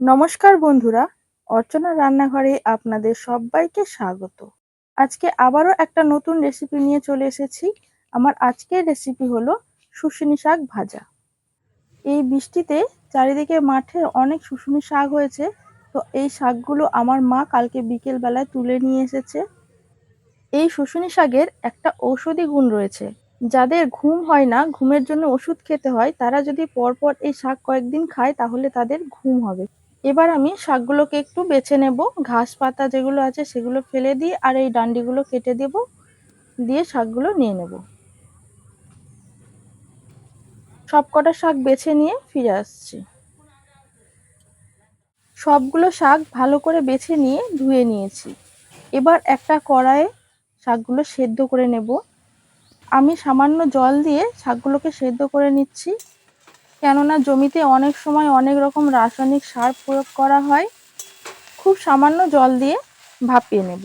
নমস্কার বন্ধুরা, অর্চনা রান্নাঘরে আপনাদের সবাইকে স্বাগত। আজকে আবারও একটা নতুন রেসিপি নিয়ে চলে এসেছি। আমার আজকের রেসিপি হলো শুশুনি শাক ভাজা। এই বৃষ্টিতে চারিদিকে মাঠে অনেক শুশুনি শাক হয়েছে, তো এই শাকগুলো আমার মা কালকে বিকেল বেলায় তুলে নিয়ে এসেছে। এই শুশুনি শাকের একটা ঔষধি গুণ রয়েছে। যাদের ঘুম হয় না, ঘুমের জন্য ওষুধ খেতে হয়, তারা যদি পরপর এই শাক কয়েকদিন খায়, তাহলে তাদের ঘুম হবে। এবার আমি শাকগুলোকে একটু বেছে নেব। ঘাস পাতা যেগুলো আছে সেগুলো ফেলে দিই আর এই ডান্ডিগুলো কেটে দেব। দিয়ে শাকগুলো নিয়ে নেব। সব কটা শাক বেছে নিয়ে ফিরে আসছি। সবগুলো শাক ভালো করে বেছে নিয়ে ধুয়ে নিয়েছি। এবার একটা কড়াইয়ে শাকগুলো সেদ্ধ করে নেব। আমি সামান্য জল দিয়ে শাকগুলোকে সেদ্ধ করে নিচ্ছি। কেননা জমিতে অনেক সময় অনেক রকম রাসায়নিক সার প্রয়োগ করা হয়। খুব সামান্য জল দিয়ে ভাপিয়ে নেব।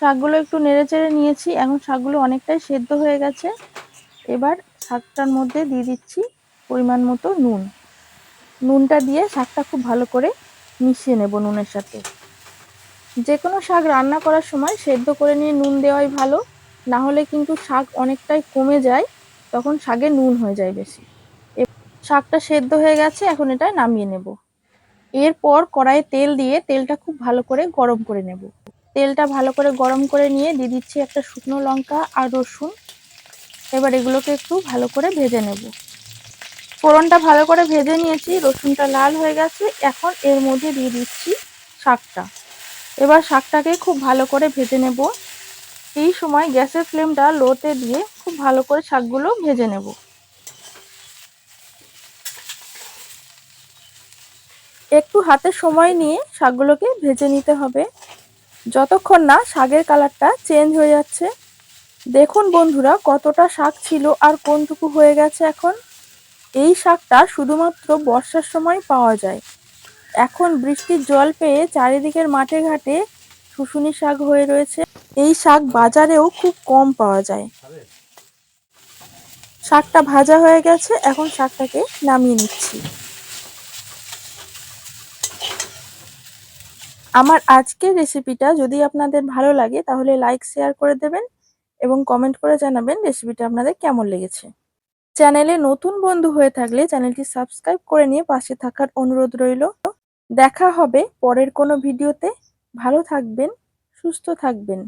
শাকগুলো একটু নেড়ে চেড়ে নিয়েছি। এখন শাকগুলো অনেকটাই সেদ্ধ হয়ে গেছে। এবার শাকটার মধ্যে দিয়ে দিচ্ছি পরিমাণ মতো নুন। নুনটা দিয়ে শাকটা খুব ভালো করে মিশিয়ে নেব নুনের সাথে। যে কোনো শাক রান্না করার সময় সেদ্ধ করে নিয়ে নুন দেওয়াই ভালো। না হলে কিন্তু শাক অনেকটাই কমে যায়, তখন শাকে নুন হয়ে যায় বেশি। শাকটা সেদ্ধ হয়ে গেছে, এখন এটা নামিয়ে নেব। এরপর কড়াইয়ে তেল দিয়ে তেলটা খুব ভালো করে গরম করে নেব। তেলটা ভালো করে গরম করে নিয়ে দিয়ে দিচ্ছি একটা শুকনো লঙ্কা আর রসুন। এবার এগুলোকে একটু ভালো করে ভেজে নেব। ফোড়নটা ভালো করে ভেজে নিয়েছি, রসুনটা লাল হয়ে গেছে, এখন এর মধ্যে দিয়ে দিচ্ছি শাকটা। এবার শাকটাকে খুব ভালো করে ভেজে নেব। এই সময় গ্যাসের ফ্লেমটা লোতে দিয়ে খুব ভালো করে শাকগুলো ভেজে নেব। একটু হাতে সময় নিয়ে শাকগুলোকে ভেজে নিতে হবে। যতক্ষণ না শাকের কালারটা চেঞ্জ হয়ে যাচ্ছে। দেখুন বন্ধুরা, কতটা শাক ছিল আর কোনটুকু হয়ে গেছে এখন। এই শাকটা শুধুমাত্র বর্ষার সময় পাওয়া যায়। এখন বৃষ্টির জল পেয়ে চারিদিকের মাঠে ঘাটে শুশুনি শাক হয়ে রয়েছে। এই শাক বাজারেও খুব কম পাওয়া যায়। শাকটা ভাজা হয়ে গেছে, এখন শাকটাকে নামিয়ে নিচ্ছি। আমার আজকের রেসিপিটা যদি আপনাদের ভালো লাগে, তাহলে লাইক, শেয়ার করে দেবেন এবং কমেন্ট করে জানাবেন রেসিপিটা আপনাদের কেমন লেগেছে। চ্যানেলে নতুন বন্ধু হয়ে থাকলে চ্যানেলটি সাবস্ক্রাইব করে নিয়ে পাশে থাকার অনুরোধ রইল। দেখা হবে পরের কোনো ভিডিওতে। ভালো থাকবেন, সুস্থ থাকবেন।